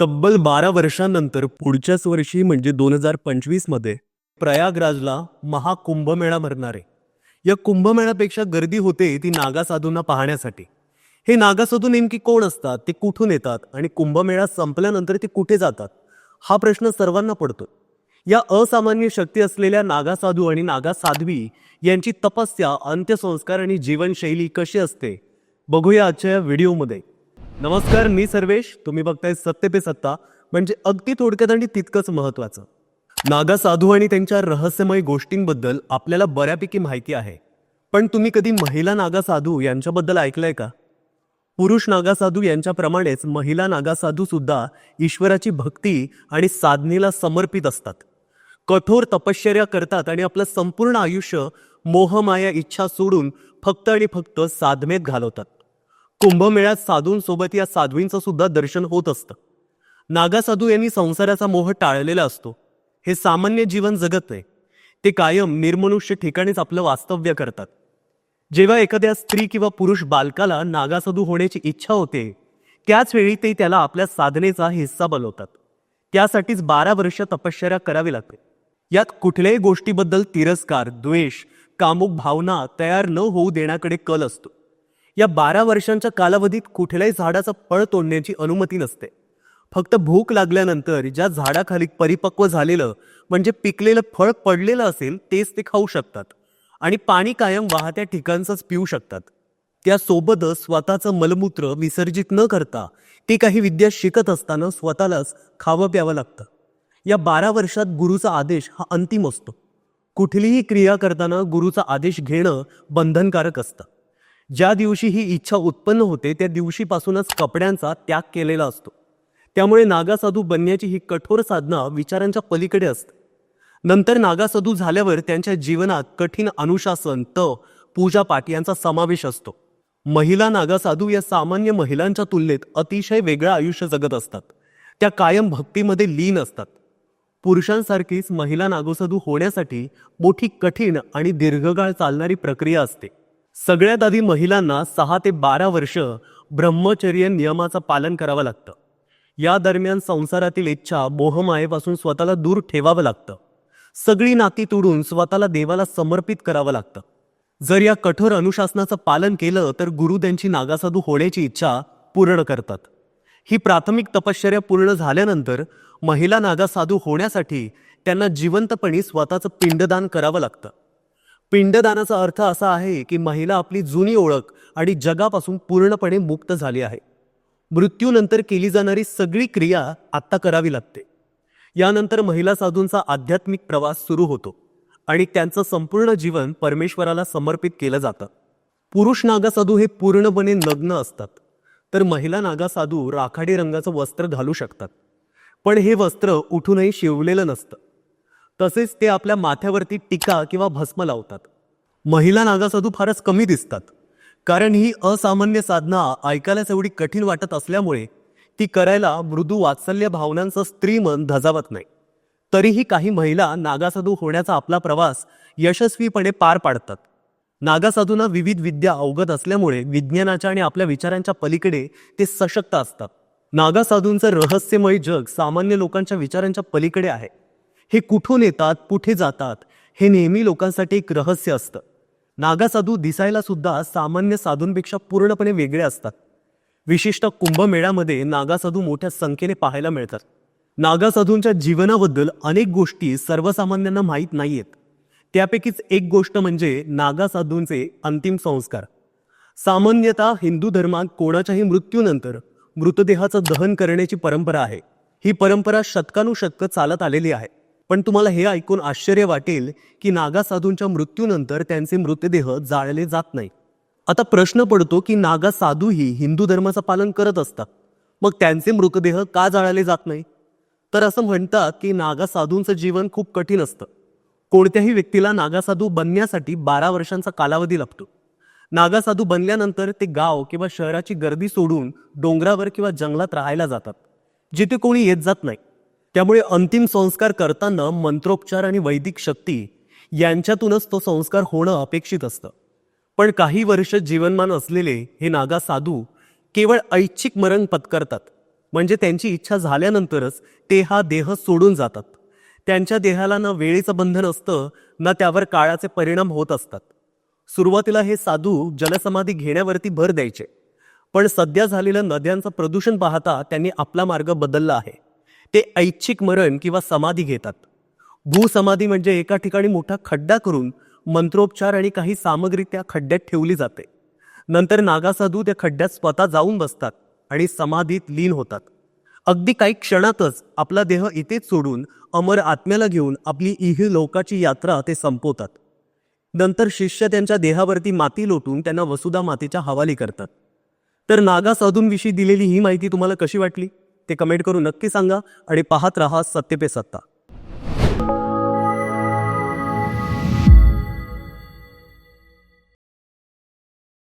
तब्बल बारा वर्षांनंतर पुढच्याच वर्षी म्हणजे दोन हजार पंचवीसमध्ये प्रयागराजला महाकुंभमेळा भरणारे. या कुंभमेळ्यापेक्षा गर्दी होते ती नागा साधूंना पाहण्यासाठी. हे नागासाधू नेमकी कोण असतात ते कुठून येतात आणि कुंभमेळा संपल्यानंतर ते कुठे जातात हा प्रश्न सर्वांना पडतो. या असामान्य शक्ती असलेल्या नागा साधू आणि नागा साध्वी यांची तपस्या अंत्यसंस्कार आणि जीवनशैली कशी असते बघूया आजच्या या व्हिडिओमध्ये. नमस्कार मी सर्वेश. तुम्ही बघताय सत्य पे सत्ता. म्हणजे अगदी थोडक्यात आणि तितकंच महत्वाचं नागा साधू आणि त्यांच्या रहस्यमय गोष्टींबद्दल आपल्याला बऱ्यापैकी माहिती आहे. पण तुम्ही कधी महिला नागा साधू यांच्याबद्दल ऐकलंय का? पुरुष नागा साधू यांच्याप्रमाणेच महिला नागा साधू सुद्धा ईश्वराची भक्ती आणि साधनेला समर्पित असतात. कठोर तपश्चर्या करतात आणि आपलं संपूर्ण आयुष्य मोहमाया इच्छा सोडून फक्त आणि फक्त साधनेत घालवतात. कुंभमेळ्यात साधूंसोबत या साध्वींचं सुद्धा दर्शन होत असतं. नागा साधू यांनी संसाराचा मोह टाळलेला असतो. हे सामान्य जीवन जगत नाही. ते कायम निर्मनुष्य ठिकाणीच आपलं वास्तव्य करतात. जेव्हा एखाद्या स्त्री किंवा पुरुष बालकाला नागासाधू होण्याची इच्छा होते त्याच वेळी ते त्याला आपल्या साधनेचा हिस्सा बनवतात. त्यासाठीच बारा वर्ष तपश्चर्या करावी लागते. यात कुठल्याही गोष्टीबद्दल तिरस्कार द्वेष कामुक भावना तयार न होऊ देण्याकडे कल असतो. या बारा वर्षांच्या कालावधीत कुठल्याही झाडाचं फळ तोडण्याची अनुमती नसते. फक्त भूक लागल्यानंतर ज्या झाडाखाली परिपक्व झालेलं म्हणजे पिकलेलं फळ पडलेलं असेल तेच ते खाऊ शकतात. आणि पाणी कायम वाहत्या ठिकाणचंच पिऊ शकतात. त्यासोबतच स्वतःचं मलमूत्र विसर्जित न करता ते काही विद्या शिकत असताना स्वतःलाच खावं प्यावं लागतं. या बारा वर्षात गुरुचा आदेश हा अंतिम असतो. कुठलीही क्रिया करताना गुरुचा आदेश घेणं बंधनकारक असतं. ज्या दिवशी ही इच्छा उत्पन्न होते त्या दिवशीपासूनच कपड्यांचा त्याग केलेला असतो. त्यामुळे नागासाधू बनण्याची ही कठोर साधना विचारांच्या पलीकडे असते. नंतर नागासाधू झाल्यावर त्यांच्या जीवनात कठीण अनुशासन तप पूजापाठ यांचा समावेश असतो. महिला नागासाधू या सामान्य महिलांच्या तुलनेत अतिशय वेगळं आयुष्य जगत असतात. त्या कायम भक्तीमध्ये लीन असतात. पुरुषांसारखीच महिला नागोसाधू होण्यासाठी मोठी कठीण आणि दीर्घकाळ चालणारी प्रक्रिया असते. सगळ्यात आधी महिलांना सहा ते बारा वर्ष ब्रह्मचर्य नियमाचं पालन करावं लागतं. या दरम्यान संसारातील इच्छा मोहमायेपासून स्वतःला दूर ठेवावं लागतं. सगळी नाती तोडून स्वतःला देवाला समर्पित करावं लागतं. जर या कठोर अनुशासनाचं पालन केलं तर गुरु त्यांची नागासाधू होण्याची इच्छा पूर्ण करतात. ही प्राथमिक तपश्चर्या पूर्ण झाल्यानंतर महिला नागासाधू होण्यासाठी त्यांना जिवंतपणी स्वतःचं पिंडदान करावं लागतं. पिंडदानाचा अर्थ असा आहे की महिला आपली जुनी ओळख आणि जगापासून पूर्णपणे मुक्त झाली आहे. मृत्यूनंतर केली जाणारी सगळी क्रिया आत्ता करावी लागते. यानंतर महिला साधूंचा आध्यात्मिक प्रवास सुरू होतो आणि त्यांचं संपूर्ण जीवन परमेश्वराला समर्पित केलं जातं. पुरुष नागासाधू हे पूर्णपणे नग्न असतात. तर महिला नागासाधू राखाडी रंगाचं वस्त्र घालू शकतात. पण हे वस्त्र उठूनही शिवलेलं नसतं. तसेच ते आपल्या माथ्यावरती टीका किंवा भस्म लावतात. महिला नागासाधू फारच कमी दिसतात. कारण ही असामान्य साधना ऐकायलाच एवढी कठीण वाटत असल्यामुळे ती करायला मृदू वात्सल्य भावनांचं स्त्रीमन धजावत नाही. तरीही काही महिला नागासाधू होण्याचा आपला प्रवास यशस्वीपणे पार पाडतात. नागासाधूंना विविध विद्या अवगत असल्यामुळे विज्ञानाच्या आणि आपल्या विचारांच्या पलीकडे ते सशक्त असतात. नागासाधूंचं रहस्यमय जग सामान्य लोकांच्या विचारांच्या पलीकडे आहे. हे कुठून येतात कुठे जातात हे नेहमी लोकांसाठी एक रहस्य असतं. नागासाधू दिसायला सुद्धा सामान्य साधूंपेक्षा पूर्णपणे वेगळे असतात. विशिष्ट कुंभमेळ्यामध्ये नागासाधू मोठ्या संख्येने पाहायला मिळतात. नागासाधूंच्या जीवनाबद्दल अनेक गोष्टी सर्वसामान्यांना माहीत नाहीयेत. त्यापैकीच एक गोष्ट म्हणजे नागासाधूंचे अंतिम संस्कार. सामान्यतः हिंदू धर्मात कोणाच्याही मृत्यूनंतर मृतदेहाचं दहन करण्याची परंपरा आहे. ही परंपरा शतकानुशतकं चालत आलेली आहे. पण तुम्हाला हे ऐकून आश्चर्य वाटेल की नागासाधूंच्या मृत्यूनंतर त्यांचे मृतदेह जाळले जात नाही. आता प्रश्न पडतो की नागा साधूही हिंदू धर्माचं पालन करत असतात. मग त्यांचे मृतदेह का जाळले जात नाही? तर असं म्हणतात की नागा साधूंचं जीवन खूप कठीण असतं. कोणत्याही व्यक्तीला नागासाधू बनण्यासाठी बारा वर्षांचा कालावधी लागतो. नागासाधू बनल्यानंतर ते गाव किंवा शहराची गर्दी सोडून डोंगरावर किंवा जंगलात राहायला जातात जिथे कोणी येत जात नाही. त्यामुळे अंतिम संस्कार करताना मंत्रोपचार आणि वैदिक शक्ती यांच्यातूनच तो संस्कार होणं अपेक्षित असतं. पण काही वर्ष जीवनमान असलेले हे नागा साधू केवळ ऐच्छिक मरण पत्करतात. म्हणजे त्यांची इच्छा झाल्यानंतरच ते हा देह सोडून जातात. त्यांच्या देहाला ना वेळेचं बंधन असतं ना त्यावर काळाचे परिणाम होत असतात. सुरुवातीला हे साधू जलसमाधी घेण्यावरती भर द्यायचे. पण सध्या झालेलं नद्यांचं प्रदूषण पाहता त्यांनी आपला मार्ग बदलला आहे. ते ऐच्छिक मरण किंवा समाधी घेतात. भूसमाधी म्हणजे एका ठिकाणी मोठा खड्डा करून मंत्रोपचार आणि काही सामग्री त्या खड्ड्यात ठेवली जाते. नंतर नागासाधू त्या खड्ड्यात स्वतः जाऊन बसतात आणि समाधीत लीन होतात. अगदी काही क्षणातच आपला देह इथेच सोडून अमर आत्म्याला घेऊन आपली इह लोकाची यात्रा ते संपवतात. नंतर शिष्य त्यांच्या देहावरती माती लोटून त्यांना वसुधा मातेच्या हवाली करतात. तर नागा साधूंविषयी दिलेली ही माहिती तुम्हाला कशी वाटली? ते कमेंट करून नक्की सांगा आणि पाहत रहा सत्य पे सत्ता.